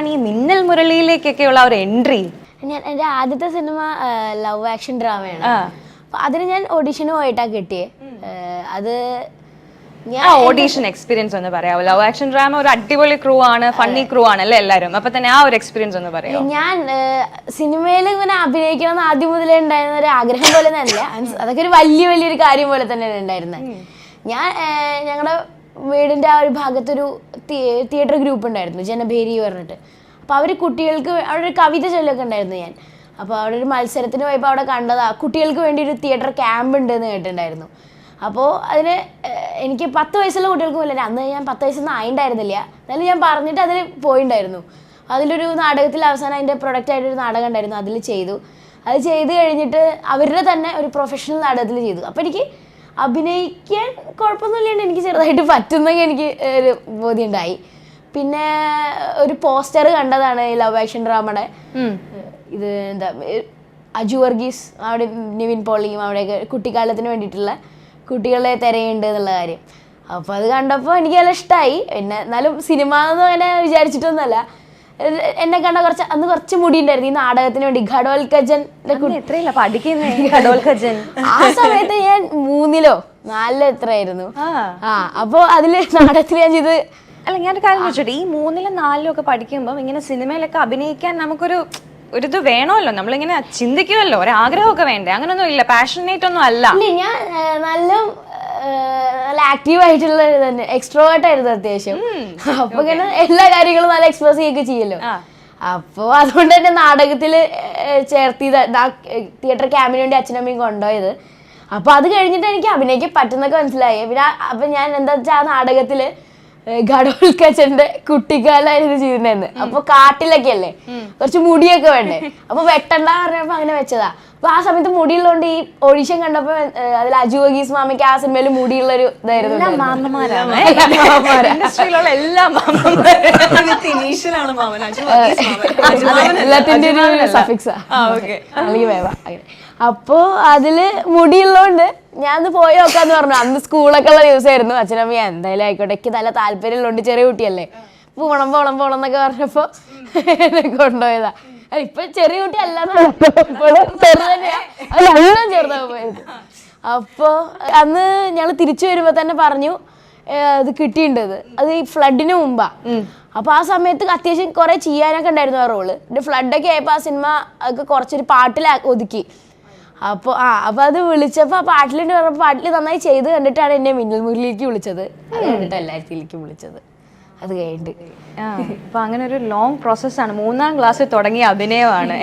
എങ്ങനെയാണ് ഈ മിന്നൽ മുരളിയിലേക്കൊക്കെയുള്ള ഒരു എൻട്രി ഞാൻ എന്റെ ആദ്യത്തെ സിനിമ ലവ് ആക്ഷൻ ഡ്രാമയാണ്. അപ്പൊ അതിന് ഞാൻ ഓഡിഷന് പോയിട്ടാണ് കിട്ടിയത് അത് ഞാൻ ഓഡിഷൻ ഓഡീഷൻ എക്സ്പീരിയൻസ് ഒന്ന് പറയാമോ ലവ് ആക്ഷൻ ഡ്രാമ ഒരു അടിപൊളി ക്രൂ ആണ് ഫണ്ണി ക്രൂ ആണ് അല്ലേ എല്ലാവരും അപ്പൊ തന്നെ ആ ഒരു എക്സ്പീരിയൻസ് ഒന്ന് പറയാം ഞാൻ സിനിമയിൽ ഇങ്ങനെ അഭിനയിക്കണം എന്ന് ആദ്യം മുതലേ ഉണ്ടായിരുന്ന ഒരു ആഗ്രഹം പോലെ തന്നെ അതൊക്കെ ഒരു വലിയ വലിയൊരു കാര്യം പോലെ തന്നെ ഉണ്ടായിരുന്നത് ഞാൻ ഞങ്ങളുടെ വീടിന്റെ ആ ഒരു ഭാഗത്തൊരു തിയേറ്റർ ഗ്രൂപ്പ് ഉണ്ടായിരുന്നു ജനഭേരി പറഞ്ഞിട്ട്. അപ്പോൾ അവർ കുട്ടികൾക്ക് അവിടെ ഒരു കവിത ചൊല്ലൊക്കെ ഉണ്ടായിരുന്നു ഞാൻ. അപ്പോൾ അവിടെ ഒരു മത്സരത്തിന് പോയപ്പോൾ അവിടെ കണ്ടതാ കുട്ടികൾക്ക് വേണ്ടി ഒരു തിയേറ്റർ ക്യാമ്പ് ഉണ്ട് എന്ന് കേട്ടിട്ടുണ്ടായിരുന്നു. അപ്പോൾ അതിന് എനിക്ക് പത്ത് വയസ്സുള്ള കുട്ടികൾക്ക് പോലും അന്ന് ഞാൻ പത്ത് വയസ്സൊന്നും ആയിണ്ടായിരുന്നില്ല. എന്നാലും ഞാൻ പറഞ്ഞിട്ട് അതിൽ പോയിണ്ടായിരുന്നു. അതിലൊരു നാടകത്തിൽ അവസാനം അതിന്റെ പ്രൊഡക്റ്റ് ആയിട്ടൊരു നാടകം ഉണ്ടായിരുന്നു അതിൽ ചെയ്തു. അത് ചെയ്ത് കഴിഞ്ഞിട്ട് അവരുടെ തന്നെ ഒരു പ്രൊഫഷണൽ നാടകത്തിൽ ചെയ്തു. അപ്പോൾ എനിക്ക് അഭിനയിക്കാൻ കുഴപ്പമൊന്നുമില്ലാണ്ട് എനിക്ക് ചെറുതായിട്ട് പറ്റുന്നെങ്കിൽ എനിക്ക് ഒരു ബോധ്യം ഉണ്ടായി പിന്നെ ഒരു പോസ്റ്റർ കണ്ടതാണ് ഈ ലവ് ആക്ഷൻ ഡ്രാമയുടെ. ഇത് എന്താ അജു വർഗീസ് അവിടെ നിവിൻ പോളിയും അവിടെയൊക്കെ കുട്ടിക്കാലത്തിന് വേണ്ടിയിട്ടുള്ള കുട്ടികളെ തിരയുണ്ട് എന്നുള്ള കാര്യം. അപ്പോൾ അത് കണ്ടപ്പോൾ എനിക്ക് നല്ല ഇഷ്ടമായി പിന്നെ എന്നാലും സിനിമ എന്ന് അങ്ങനെ വിചാരിച്ചിട്ടൊന്നുമല്ല. എന്നെ കണ്ട കുറച്ച് അന്ന് കുറച്ച് മുടി ഉണ്ടായിരുന്നു ഈ നാടകത്തിന് വേണ്ടി. ഘടോൽക്കജന്റെ അന്ന് എത്രയില്ല? പഠിക്കുന്നേ ആ സമയത്ത് ഞാൻ മൂന്നിലോ നാലിലോ എത്രയായിരുന്നു ആ. അപ്പോൾ അതിൽ നാടകത്തിൽ ഞാൻ ചെയ്ത് അല്ല ഞാനൊരു കാര്യം ചോദിച്ചോട്ടെ? ഈ മൂന്നിലും നാലിലും ഒക്കെ പഠിക്കുമ്പോൾ ഇങ്ങനെ സിനിമയിലൊക്കെ അഭിനയിക്കാൻ നമുക്കൊരു ഒരു ഇത് വേണമല്ലോ? നമ്മളിങ്ങനെ ചിന്തിക്കുമല്ലോ ഒരു ആഗ്രഹമൊക്കെ വേണ്ടേ? അങ്ങനൊന്നും ഇല്ല. പാഷനേറ്റ് ഒന്നും അല്ല. ഞാൻ നല്ല നല്ല ആക്റ്റീവ് ആയിട്ടുള്ള തന്നെ എക്സ്ട്രോവേർട്ട് ആയിരുന്നു അത്യാവശ്യം. അപ്പൊ ഇങ്ങനെ എല്ലാ കാര്യങ്ങളും നല്ല എക്സ്പ്രസ് ചെയ്യുകയൊക്കെ ചെയ്യല്ലോ. അപ്പൊ അതുകൊണ്ട് തന്നെ നാടകത്തിൽ ചേർത്തി തിയേറ്റർ ക്യാമ്പിന് വേണ്ടി അച്ഛനമ്മയും കൊണ്ടുപോയത്. അപ്പൊ അത് കഴിഞ്ഞിട്ട് എനിക്ക് അഭിനയിക്കാൻ പറ്റുന്നൊക്കെ മനസ്സിലായി. പിന്നെ അപ്പൊ ഞാൻ എന്താ വെച്ചാൽ ആ നാടകത്തിൽ ഘടോൽക്കച്ചന്റെ കുട്ടിക്കാലായിരുന്നു ചെയ്തിട്ടുണ്ടായിരുന്നത്. അപ്പൊ കാട്ടിലൊക്കെ അല്ലേ കുറച്ച് മുടിയൊക്കെ വേണ്ടേ? അപ്പൊ വെട്ടണ്ട പറഞ്ഞപ്പോ അങ്ങനെ വെച്ചതാ. അപ്പൊ ആ സമയത്ത് മുടിയുള്ളതുകൊണ്ട് ഈ ഓഡിഷൻ കണ്ടപ്പോ അതിൽ അജു വഗീസ് മാമയ്ക്ക് ആ സിനിമയിൽ മുടിയുള്ള ഒരു ഇതായിരുന്നു. ഇൻഡസ്ട്രിയിലുള്ള എല്ലാ എല്ലാത്തിന്റെ ഒരു സഫിക്സാ. ആ ഓക്കെ. അല്ലെങ്കിൽ വേവ അങ്ങനെ. അപ്പോ അതിൽ മുടിയുള്ളതുകൊണ്ട് ഞാൻ പോയി നോക്കാന്ന് പറഞ്ഞു. അന്ന് സ്കൂളൊക്കെ ഉള്ള ദിവസമായിരുന്നു. അച്ഛനമ്മ എന്തായാലും ആയിക്കോട്ടെ. എനിക്ക് നല്ല താല്പര്യമുള്ളതുകൊണ്ട് ചെറിയ കുട്ടിയല്ലേ. പോണം പോണം പോണം എന്നൊക്കെ പറഞ്ഞപ്പോ എന്നെ കൊണ്ടുപോയതാ. ഇപ്പൊ ചെറിയ കുട്ടി അല്ലാതെ ചെറുതാവും അപ്പൊ ചെറുതാ പോയത് അന്ന് ഞങ്ങൾ തിരിച്ചു വരുമ്പോ തന്നെ പറഞ്ഞു അത് ഇത് കിട്ടിയിട്ടത് അത് ഈ ഫ്ലഡിന് മുമ്പാ. അപ്പൊ ആ സമയത്ത് അത്യാവശ്യം കുറെ ചെയ്യാനൊക്കെ ഉണ്ടായിരുന്നു ആ റോൾ. പിന്നെ ഫ്ലഡൊക്കെ ആയപ്പോ ആ സിനിമ ഒക്കെ കുറച്ചൊരു പാട്ടിൽ ഒതുക്കി. അപ്പോൾ ആ അപ്പൊ അത് വിളിച്ചപ്പോ ആ പാട്ടിലുണ്ട് പറഞ്ഞപ്പോ പാട്ടിൽ നന്നായി ചെയ്ത് കണ്ടിട്ടാണ് എന്നെ മിന്നൽ മുരളിലേക്ക് വിളിച്ചത്. എന്നിട്ട് കണ്ടിട്ട് വിളിച്ചത്. അത് കഴിഞ്ഞിട്ട്. ആ അപ്പൊ അങ്ങനെ ഒരു ലോങ് പ്രോസസ്സാണ് മൂന്നാം ക്ലാസ്സിൽ തുടങ്ങിയ അഭിനയമാണ്.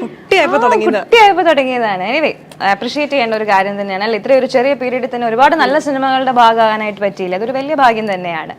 കുട്ടിയായപ്പോ. തുടങ്ങിയതാണ്. എനിവേ അപ്രിഷിയേറ്റ് ചെയ്യേണ്ട ഒരു കാര്യം തന്നെയാണ്. അല്ല ഇത്രയും ഒരു ചെറിയ പീരീഡിൽ തന്നെ ഒരുപാട് നല്ല സിനിമകളുടെ ഭാഗമാകാനായിട്ട് പറ്റിയില്ല. അതൊരു വലിയ ഭാഗ്യം തന്നെയാണ്.